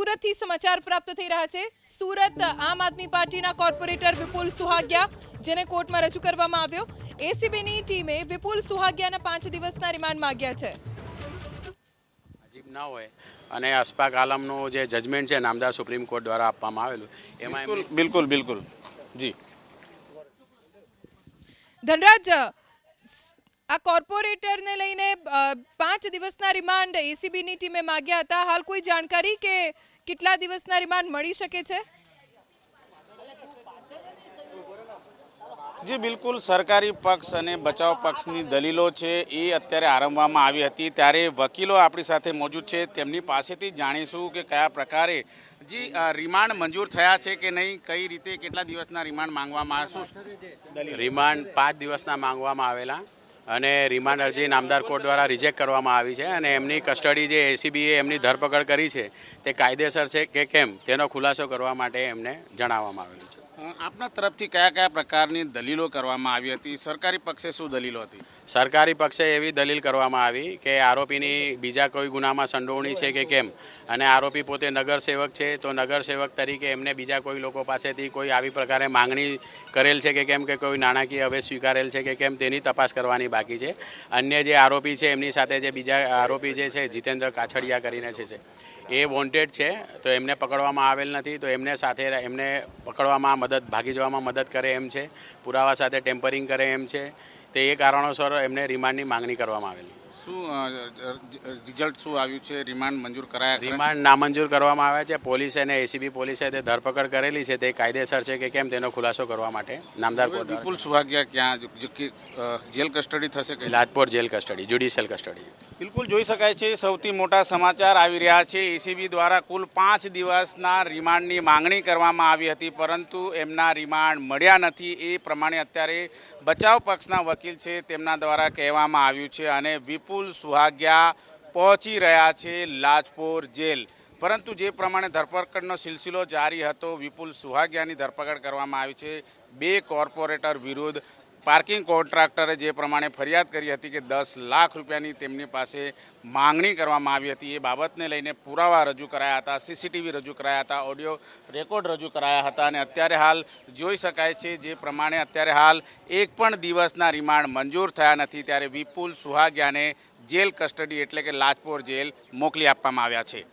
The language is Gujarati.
સુરતથી સમાચાર પ્રાપ્ત થઈ રહ્યા છે. સુરત આમ આદમી પાર્ટીના કોર્પોરેટર વિપુલ સુહાગિયા જેને કોર્ટમાં રજૂ કરવામાં આવ્યો. એસીબીની ટીમે વિપુલ સુહાગિયાના પાંચ દિવસના રિમાન્ડ માંગ્યા છે. અજીબ ના હોય. અને અસપાક આલમનું જે જજમેન્ટ છે નામદાર સુપ્રીમ કોર્ટ દ્વારા આપવામાં આવેલું એમાં બિલકુલ બિલકુલ. જી. ધનરાજ આ કોર્પોરેટરને લઈને પાંચ દિવસના રિમાન્ડ એસીબીની ટીમે માંગ્યા હતા. હાલ કોઈ જાણકારી કે કેટલા દિવસના રિમાન્ડ મળી શકે છે? જી બિલકુલ. સરકારી પક્ષ અને બચાવ પક્ષની દલીલો છે એ અત્યારે આરંભવામાં આવી હતી. ત્યારે વકીલો આપણી સાથે મોજૂદ છે. તેમની પાસેથી જાણીશું કે કયા પ્રકારે જી રિમાન્ડ મંજૂર થયા છે કે નહીં કઈ રીતે કેટલા દિવસના રિમાન્ડ માંગવામાં આવશું રિમાન્ડ પાંચ દિવસના માંગવામાં આવેલા. અને રિમાન્ડ અરજી નામદાર કોર્ટ દ્વારા રિજેક્ટ કરવામાં આવી છે અને એમની કસ્ટડી જે એસીબીએ એમની ધરપકડ કરી છે, તે કાયદેસર છે કે કેમ? તેનો ખુલાસો કરવા માટે એમને જણાવવામાં આવેલું છે. આપના તરફથી કયા કયા પ્રકારની દલીલો કરવામાં આવી હતી? સરકારી પક્ષે શું દલીલો હતી? સરકારી પક્ષે એવી દલીલ કરવામાં આવી કે આરોપીની બીજા કોઈ ગુનામાં સંડોવણી છે કે કેમ? અને આરોપી પોતે નગરસેવક છે, તો નગરસેવક તરીકે એમને બીજા કોઈ લોકો પાસેથી કોઈ આવી પ્રકારે માંગણી કરેલ છે કે કેમ કે કોઈ નાણાકીય હવે સ્વીકારેલ છે કે કેમ તેની તપાસ કરવાની બાકી છે. અન્ય જે આરોપી છે, એમની સાથે જે બીજા આરોપી જે છે, જીતેન્દ્ર કાછડિયા કરીને છે, એ વોન્ટેડ છે, તો એમને પકડવામાં આવેલ નથી, તો એમને સાથે એમને પકડવામાં મદદ, ભાગી જવામાં મદદ કરે એમ છે, પુરાવા સાથે ટેમ્પરિંગ કરે એમ છે તે એ કારણોસર એમને રિમાન્ડની માંગણી કરવામાં આવેલી. શું રિઝલ્ટ શું આવ્યું છે? રિમાન્ડ મંજૂર કરાયા? રિમાન્ડ નામંજૂર કરવામાં આવ્યા છે. પોલીસે અને એસીબી પોલીસે તે ધરપકડ કરેલી છે. તે કાયદેસર છે કે કેમ તેનો ખુલાસો કરવા માટે નામદાર કોર્ટ વિપુલ સુહાગિયા ક્યાં જેલ કસ્ટડી થશે કે? Lajpore jail custody judicial custody. બિલકુલ જોઈ શકાય છે સૌથી મોટા સમાચાર આવી રહ્યા છે. એસીબી દ્વારા કુલ પાંચ દિવસના રિમાન્ડની માંગણી કરવામાં આવી હતી પરંતુ એમના રિમાન્ડ મળ્યા નથી. એ પ્રમાણે અત્યારે બચાવ પક્ષના વકીલ છે તેમના દ્વારા કહેવામાં આવ્યું છે. અને વિપુલ સુહાગિયા પહોંચી રહ્યા છે લાજપોર જેલ. પરંતુ જે પ્રમાણે ધરપકડનો સિલસિલો જારી હતો, વિપુલ સુહાગિયાની ધરપકડ કરવામાં આવી છે. બે કોર્પોરેટર વિરુદ્ધ પાર્કિંગ કોન્ટ્રાક્ટરે જે પ્રમાણે ફરિયાદ કરી હતી કે દસ લાખ રૂપિયાની તેમની પાસે માંગણી કરવામાં આવી હતી, એ બાબતને લઈને પુરાવા રજૂ કરાયા હતા, સીસીટીવી રજૂ કરાયા હતા, ઓડિયો રેકોર્ડ રજૂ કરાયા હતા અને અત્યારે હાલ જોઈ શકાય છે જે પ્રમાણે અત્યારે હાલ એક પણ દિવસના રિમાન્ડ મંજૂર થયા નથી, ત્યારે વિપુલ સુહાગિયાને જેલ કસ્ટડી એટલે કે લાજપોર જેલ મોકલી આપવામાં આવ્યા છે.